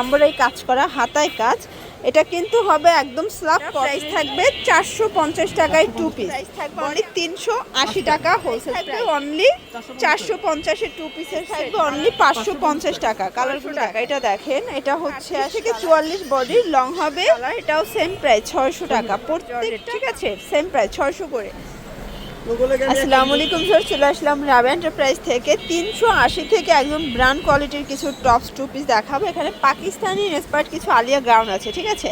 Embroidery কাজ করা হাতায় কাজ। এটা কিন্তু হবে একদম স্লাব প্রাইস থাকবে চারশো পঞ্চাশ টাকায় টু পিস থাকবে অনলি তিনশো আশি টাকা হোলসেল থাকবে অনলি চারশো পঞ্চাশের টু পিসের থাকবে অনলি পাঁচশো পঞ্চাশ টাকা। কালারফুল টাকা। এটা দেখেন এটা হচ্ছে থেকে চুয়াল্লিশ বডি লং হবে। এটাও সেম প্রাইস ছয়শো টাকা। প্রত্যেক ঠিক আছে সেম প্রাইস ছয়শো করে। আসসালামু আলাইকুম, স্যার। চলে আসলাম রাবে এন্টারপ্রাইজ থেকে। তিনশো আশি থেকে একদম ব্র্যান্ড কোয়ালিটির কিছু টপস টু পিস দেখাবো। এখানে পাকিস্তানি ইন্সপায়ার্ড কিছু আলিয়া গ্রাউন্ড আছে, ঠিক আছে?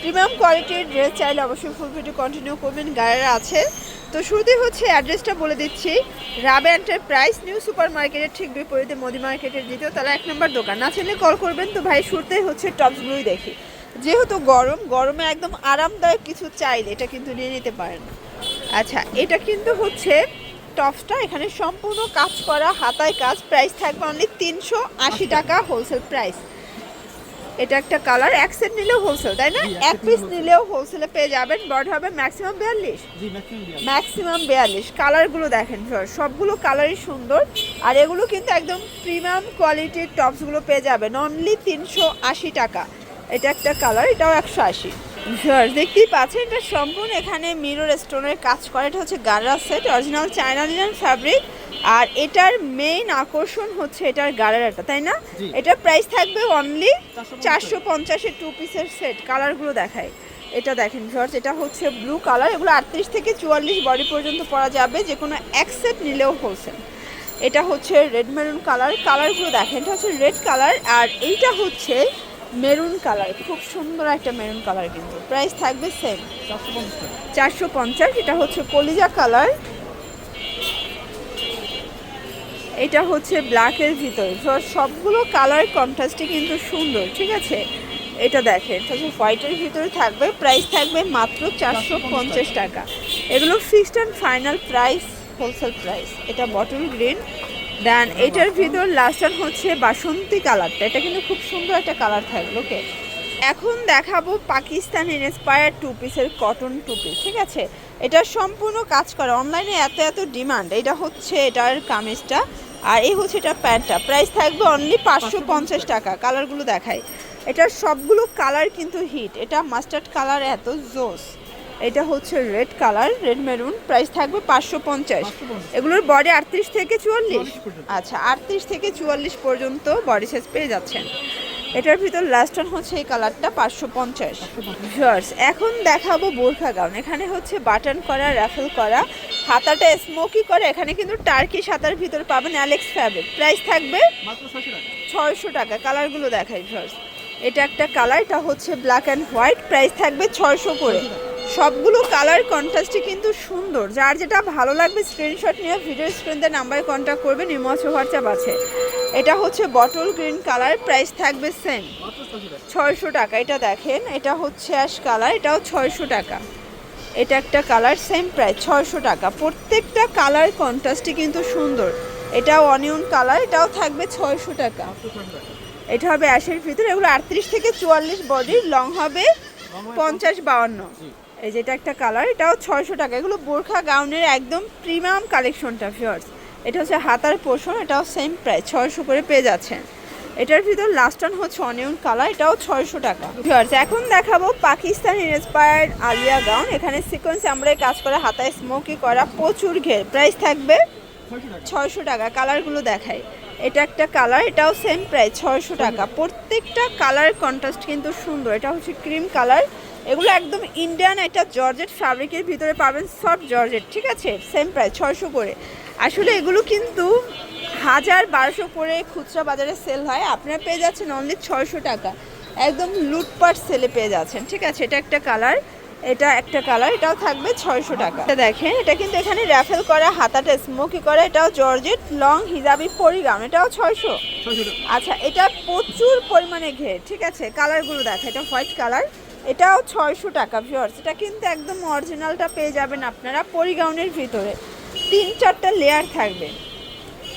প্রিমিয়াম কোয়ালিটির ড্রেস চাইলে অবশ্যই ফুল ভিডিও কন্টিনিউ করবেন, গায়ের আছে। তো শুরুতেই হচ্ছে অ্যাড্রেসটা বলে দিচ্ছি। রাবে এন্টারপ্রাইজ নিউ সুপার মার্কেটের ঠিক বিপরীতে মোদি মার্কেটের দ্বিতীয় তালা, এক নম্বর দোকান। না চাইলে কল করবেন। তো ভাই, শুরুতেই হচ্ছে টপসগুলোই দেখি। যেহেতু গরম, গরমে একদম আরামদায়ক কিছু চাইলে এটা কিন্তু নিয়ে নিতে পারেন। আচ্ছা এটা কিন্তু হচ্ছে টপসটা এখানে সম্পূর্ণ কাজ করা হাতায় কাজ প্রাইস থাকবে অনলি তিনশো আশি টাকা হোলসেল প্রাইস এটা একটা কালার এক সেট নিলেও হোলসেল তাই না? এক পিস নিলেও হোলসেলে পেয়ে যাবেন। বড় হবে ম্যাক্সিমাম বিয়াল্লিশ। ম্যাক্সিমাম বিয়াল্লিশ। কালারগুলো দেখেন সবগুলো কালারই সুন্দর। আর এগুলো কিন্তু একদম প্রিমিয়াম কোয়ালিটির টপসগুলো পেয়ে যাবেন। অনলি তিনশো আশি টাকা। এটা একটা কালার এটাও একশো আশি। সর দেখতেই পাচ্ছেন এটা সম্পূর্ণ এখানে মিরর স্টোনের কাজ করে। এটা হচ্ছে gharara set original China linen fabric আর এটার মেইন আকর্ষণ হচ্ছে এটার গারারাটা তাই না। এটার প্রাইস থাকবে অনলি চারশো পঞ্চাশের টু পিসের সেট কালারগুলো দেখায় এটা দেখেন ভিউয়ার্স এটা হচ্ছে ব্লু কালার এগুলো আটত্রিশ থেকে চুয়াল্লিশ বডি পর্যন্ত পরা যাবে যে কোনো এক সেট নিলেও হোলসেল এটা হচ্ছে রেড মেরুন কালার কালারগুলো দেখেন এটা হচ্ছে রেড কালার আর এইটা হচ্ছে মেরুন কালার, খুব সুন্দর একটা মেরুন কালার কিন্তু। প্রাইস থাকবে সেম চারশো পঞ্চাশ, এটা হচ্ছে কলিজা কালার। এটা হচ্ছে ব্ল্যাকের ভিতরে। সবগুলো কালার কন্ট্রাস্টই কিন্তু সুন্দর, ঠিক আছে? এটা দেখেন হচ্ছে হোয়াইটের ভিতরে থাকবে প্রাইস থাকবে মাত্র চারশো পঞ্চাশ টাকা। এগুলো fixed and final price wholesale price এটা বটল গ্রিন দেন এটার ভিতর লাস্ট হচ্ছে বাসন্তী কালারটা এটা কিন্তু খুব সুন্দর একটা কালার থাকবে ওকে এখন দেখাবো পাকিস্তান ইন্সপায়ার টু পিসের কটন টু পিস ঠিক আছে? এটা সম্পূর্ণ কাজ করে অনলাইনে এত এত ডিমান্ড এটা হচ্ছে এটার কামিজটা আর এই হচ্ছে এটা প্যান্টটা। প্রাইস থাকবে অনলি পাঁচশো পঞ্চাশ টাকা কালারগুলো দেখাই। এটার সবগুলো কালার কিন্তু হিট এটা মাস্টার্ড কালার এত জোস। এটা হচ্ছে red colour red maroon. Price থাকবে পাঁচশো পঞ্চাশ। এগুলোর বডি আটত্রিশ থেকে চুয়াল্লিশ। আচ্ছা আটত্রিশ থেকে চুয়াল্লিশ পর্যন্ত বডি সাইজ পেয়ে যাচ্ছেন। এটার ভিতর লাস্ট ওয়ান হচ্ছে এই কালারটা পাঁচশো পঞ্চাশ। এখন দেখাবো বোরখা গাউন এখানে হচ্ছে বাটন করা র্যাফেল করা। হাতাটা স্মোকি করে। এখানে কিন্তু টার্কি হাতার ভিতর পাবেন অ্যালেক্স ফ্যাব্রিক প্রাইস থাকবে ছয়শো টাকা। ছয়শো টাকা। কালারগুলো দেখাই ভিউয়ার্স এটা একটা কালার এটা হচ্ছে ব্ল্যাক অ্যান্ড হোয়াইট প্রাইস থাকবে ছয়শো করে। সবগুলো কালার কন্ট্রাস্টই কিন্তু সুন্দর। যার যেটা ভালো লাগবে স্ক্রিনশট নিয়ে ভিডিও স্ক্রিনতে নাম্বারে কন্ট্যাক্ট করবেন ইমোচ হোয়াটসঅ্যাপ আছে। এটা হচ্ছে বটল গ্রিন কালার প্রাইস থাকবে সেম ছয়শো টাকা এটা দেখেন এটা হচ্ছে অ্যাশ কালার এটাও ছয়শো টাকা। এটা একটা কালার সেম প্রাইস ছয়শো টাকা। প্রত্যেকটা কালার কন্ট্রাস্টই কিন্তু সুন্দর। এটাও অনিয়ন কালার এটাও থাকবে ছয়শো টাকা। এটা হবে অ্যাশের ভিতরে এগুলো আটত্রিশ থেকে চুয়াল্লিশ বডির লং হবে পঞ্চাশ বাউন্ন। এই যেটা একটা কালার এটাও ছয়শো টাকা। এগুলো বোরখা গাউনের একদম প্রিমিয়াম কালেকশনটা ফিওর্স এটা হচ্ছে হাতার পোষণ এটাও সেম প্রাইস ছয়শো করে পেয়ে যাচ্ছেন। এটার ভিতর লাস্ট অন হচ্ছে অনিয়ন কালার এটাও ছয়শো টাকা। ফিওর্স এখন দেখাবো পাকিস্তান ইন্সপায়ার্ড আলিয়া গাউন। এখানে সিকোয়েন্স আমরা কাজ করা হাতায় স্মোকি করা প্রচুর ঘের। প্রাইস থাকবে ছয়শো টাকা। কালারগুলো দেখাই। এটা একটা কালার এটাও সেম প্রাইস ছয়শো টাকা। প্রত্যেকটা কালার কন্ট্রাস্ট কিন্তু সুন্দর। এটা হচ্ছে ক্রিম কালার এগুলো একদম ইন্ডিয়ান এটা জর্জেট ফ্যাব্রিকের ভিতরে পাবেন সব জর্জেট ঠিক আছে? সেম প্রাইস ছয়শো করে। আসলে এগুলো কিন্তু হাজার বারোশো করে খুচরা বাজারে সেল হয়। আপনারা পেয়ে যাচ্ছেন অনলি ছয়শো টাকা। একদম লুটপাট সেলে পেয়ে যাচ্ছেন ঠিক আছে? এটা একটা কালার এটা একটা কালার এটাও থাকবে ছয়শো টাকা। এটা দেখেন এটা কিন্তু এখানে র্যাফেল করা হাতাটা স্মোকি করা এটাও জর্জেট লং হিজাবি পরিগাম এটাও ছয়শো। আচ্ছা এটা প্রচুর পরিমাণে ঘের ঠিক আছে? কালারগুলো দেখো এটা হোয়াইট কালার এটাও ছয়শো টাকা ভিওর্স এটা কিন্তু একদম অরিজিনালটা পেয়ে যাবেন আপনারা পরিগাউনের ভিতরে। তিন চারটা লেয়ার থাকবে।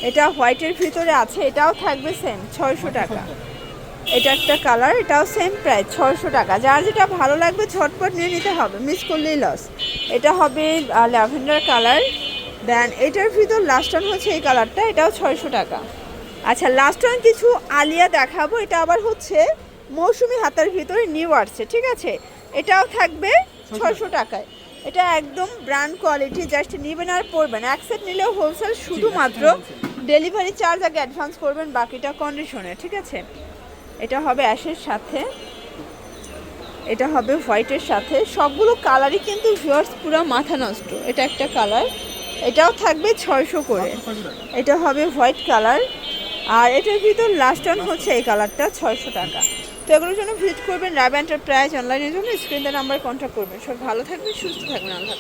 এটা হোয়াইটের ভিতরে আছে এটাও থাকবে সেম ছয়শো টাকা। এটা একটা কালার এটাও সেম প্রাইস ছয়শো টাকা। যার যেটা ভালো লাগবে ঝটপট নিয়ে নিতে হবে মিস করলেই লস এটা হবে ল্যাভেন্ডার কালার দেন এটার ভিতর লাস্ট অন হচ্ছে এই কালারটা এটাও ছয়শো টাকা। আচ্ছা লাস্ট ওয়ান কিছু আলিয়া দেখাবো এটা আবার হচ্ছে মৌসুমি হাতার ভিতরে নিউ আসছে ঠিক আছে? এটাও থাকবে ছয়শো টাকায়। এটা একদম ব্র্যান্ড কোয়ালিটি জাস্ট নেবেন আর পরবেন। এক সেট নিলেও হোলসেল শুধুমাত্র ডেলিভারি চার্জ আগে অ্যাডভান্স করবেন বাকিটা কন্ডিশনে ঠিক আছে? এটা হবে অ্যাশের সাথে। এটা হবে হোয়াইটের সাথে। সবগুলো কালারই কিন্তু ভিউয়ার্স পুরো মাথা নষ্ট। এটা একটা কালার। এটাও থাকবে ছয়শো করে। এটা হবে হোয়াইট কালার। আর এটার ভিতর লাস্ট অন হচ্ছে এই কালারটা ছয়শো টাকা। তো এগুলোর জন্য ভিজিট করবেন র্যাব এন্টারপ্রাইজ অনলাইনের জন্য। স্ক্রিনের নাম্বার কন্ট্যাক্ট করবেন। সব ভালো থাকবেন সুস্থ থাকবেন আল্লাহ।